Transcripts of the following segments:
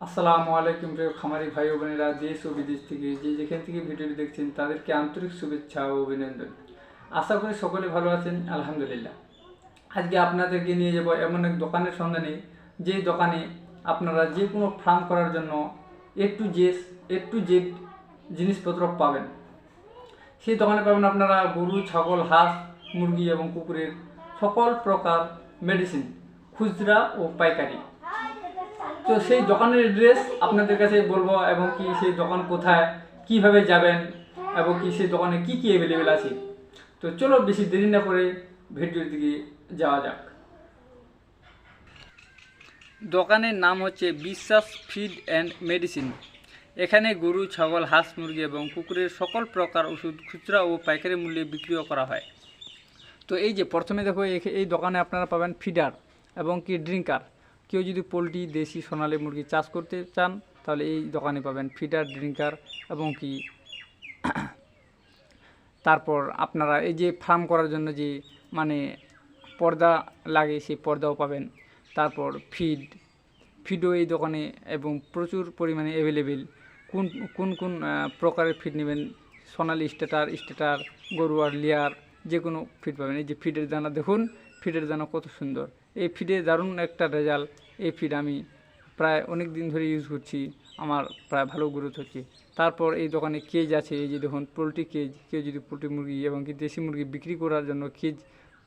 আসসালামু আলাইকুম প্রিয় খামারি ভাই ও বোনেরা, দেশ ও বিদেশ থেকে যে যেখান থেকে ভিডিওটি দেখছেন তাদেরকে আন্তরিক শুভেচ্ছা ও অভিনন্দন। আশা করি সকলে ভালো আছেন, আলহামদুলিল্লাহ। আজকে আপনাদেরকে নিয়ে যাব এমন এক দোকানের সন্ধানে, যে দোকানে আপনারা যে কোনো ফার্ম করার জন্য A to Z A to Z জিনিসপত্র পাবেন। সেই দোকানে পাবেন আপনারা গরু, ছাগল, হাঁস, মুরগি এবং কুকুরের সকল প্রকার মেডিসিন খুচরা ও পাইকারি। তো সেই দোকানের অ্যাড্রেস আপনাদের কাছে বলব এবং কি সেই দোকান কোথায়, কীভাবে যাবেন এবং কি সেই দোকানে কি কি অ্যাভেলেবেল আছে? তো চলো বেশি দেরি না করে ভিডিওর দিকে যাওয়া যাক। দোকানের নাম হচ্ছে বিশ্বাস ফিড অ্যান্ড মেডিসিন। এখানে গরু, ছাগল, হাঁস, মুরগি এবং কুকুরের সকল প্রকার ওষুধ, খুচরা ও পাইকারি মূল্যে বিক্রিও করা হয়। তো এই যে প্রথমে দেখো, এই দোকানে আপনারা পাবেন ফিডার এবং কি ড্রিঙ্কার। কেউ যদি পোলট্রি, দেশি, সোনালি মুরগি চাষ করতে চান, তাহলে এই দোকানে পাবেন ফিডার ড্রিঙ্কার এবং কি তারপর আপনারা এই যে ফার্ম করার জন্য যে মানে পর্দা লাগে, সেই পর্দাও পাবেন। তারপর ফিড, ফিডও এই দোকানে এবং প্রচুর পরিমাণে অ্যাভেলেবেল কোন কোন কোন প্রকারের ফিড নেবেন? সোনালি স্টেটার স্টেটার, গরুয়ার, লেয়ার যে কোনো ফিড পাবেন। এই যে ফিডের দানা, দেখুন, ফিডের দানা কত সুন্দর। এই ফিডে দারুণ একটা রেজাল্ট এই ফিড আমি প্রায় অনেক দিন ধরে ইউজ করছি, আমার প্রায় ভালো গ্রোথ হচ্ছে। তারপর এই দোকানে কেজ আছে, এই যে দেখুন পোলট্রি কেজ কেউ যদি পোলট্রি মুরগি এবং কি দেশি মুরগি বিক্রি করার জন্য কেজ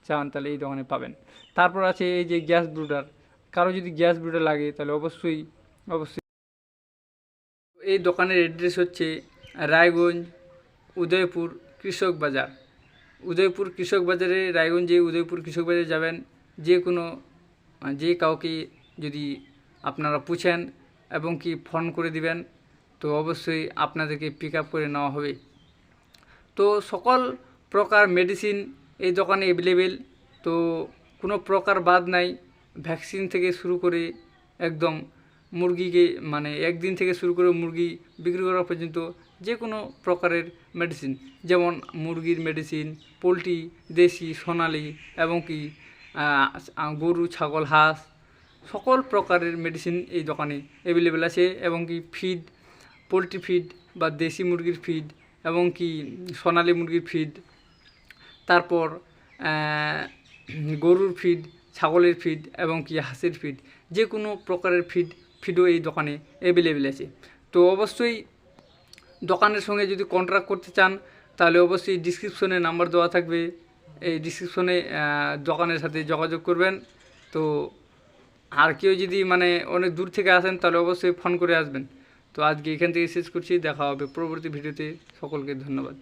চান, তাহলে এই দোকানে পাবেন। তারপর আছে এই যে গ্যাস ব্রুডার কারও যদি গ্যাস ব্রুডার লাগে, তাহলে অবশ্যই অবশ্যই। এই দোকানের অ্যাড্রেস হচ্ছে রায়গঞ্জ, উদয়পুর কৃষক বাজার। উদয়পুর কৃষক বাজারে, রায়গঞ্জে উদয়পুর কৃষক বাজারে যাবেন যে কোনো যে কাউকে যদি আপনারা পুছেন এবং কি ফোন করে দিবেন, তো অবশ্যই আপনাদেরকে পিক করে নেওয়া হবে। তো সকল প্রকার মেডিসিন এই দোকানে অ্যাভেলেবেল তো কোনো প্রকার বাদ নাই ভ্যাকসিন থেকে শুরু করে একদম মুরগিকে মানে একদিন থেকে শুরু করে মুরগি বিক্রি করা পর্যন্ত যে কোনো প্রকারের মেডিসিন যেমন মুরগির মেডিসিন পোলট্রি, দেশি, সোনালি এবং কি গরু, ছাগল, হাঁস, সকল প্রকারের মেডিসিন এই দোকানে অ্যাভেলেবেল আছে এবং কি ফিড পোলট্রি ফিড বা দেশি মুরগির ফিড এবং কি সোনালি মুরগির ফিড তারপর গরুর ফিড ছাগলের ফিড এবং কি হাঁসের ফিড যে কোনো প্রকারের ফিড ফিডও এই দোকানে অ্যাভেলেবেল আছে। তো অবশ্যই দোকানের সঙ্গে যদি কন্ট্রাক্ট করতে চান, তাহলে অবশ্যই ডিসক্রিপশনে নাম্বার দেওয়া থাকবে। এই ডিসক্রিপশনে দোকানের সাথে যোগাযোগ করবেন। তো আর কেউ যদি মানে অনেক দূর থেকে আসেন, তাহলে অবশ্যই ফোন করে আসবেন। তো আজকে এখান থেকে শেষ করছি। দেখা হবে পরবর্তী ভিডিওতে। সকলকে ধন্যবাদ।